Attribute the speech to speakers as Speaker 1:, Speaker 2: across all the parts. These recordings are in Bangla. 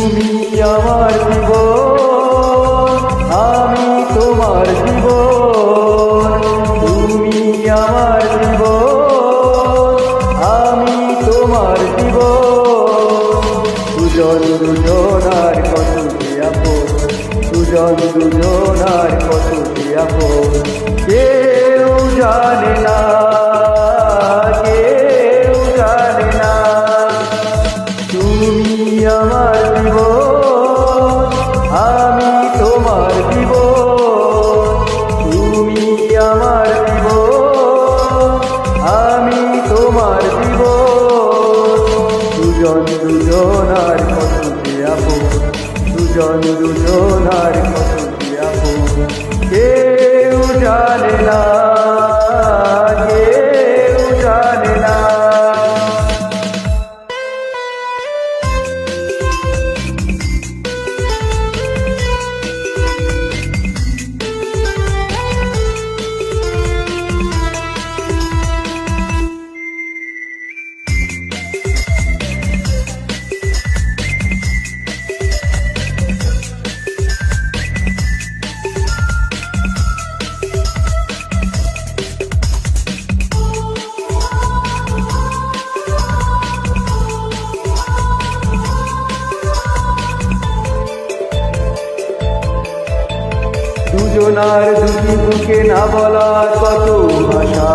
Speaker 1: তুমি আমার জীবন, আমি তোমার জীবন। তুমি আমার জীবন, আমি তোমার জীবন। দুজন দুজনার কত আপন, দুজন দুজনার কত আপন। কেউ জানে না দুজন দুজনার কত আপন। দুজন আর কত দুজনার দুটি বুকে না বলা কত ভাষা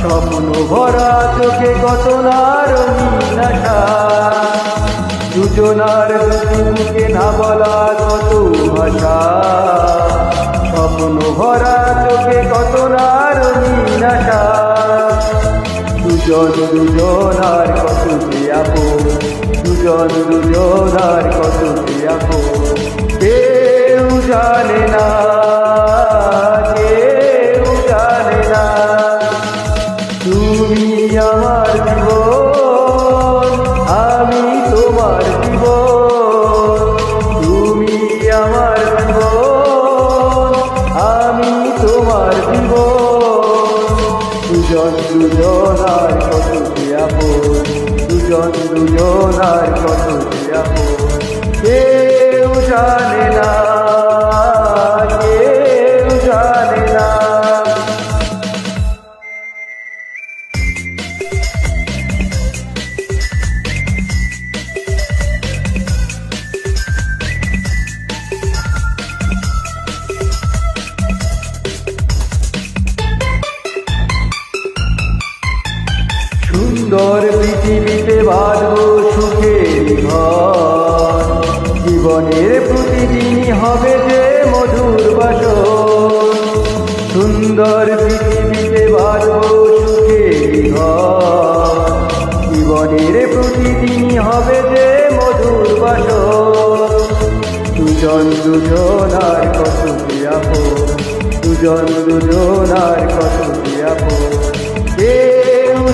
Speaker 1: স্বপ্ন ভরা চোখে কত না রঙিন আশা দুজনার দুটি বুকে না বলা কত ভাষা স্বপ্ন ভরা চোখে কত না রঙিন আশা দুজন দুজনার কত আপন। দুজন দুজনার কত আপন। আমার জীবন, আমি তোমার জীবন, তুমি আমার জীবন, আমি তোমার জীবন। দুজন দুজনার কত আপন, দুজন দুজনার কত আপন। কেউ জানে সুন্দর পৃথিবীতে বাঁধব সুখের ঘর। জীবনের প্রতিদিনই হবে যে মধুর বাসন সুন্দর পৃথিবীতে বাঁধব সুখের ঘর। জীবনের প্রতিদিনই হবে যে মধুর বাসন দুজন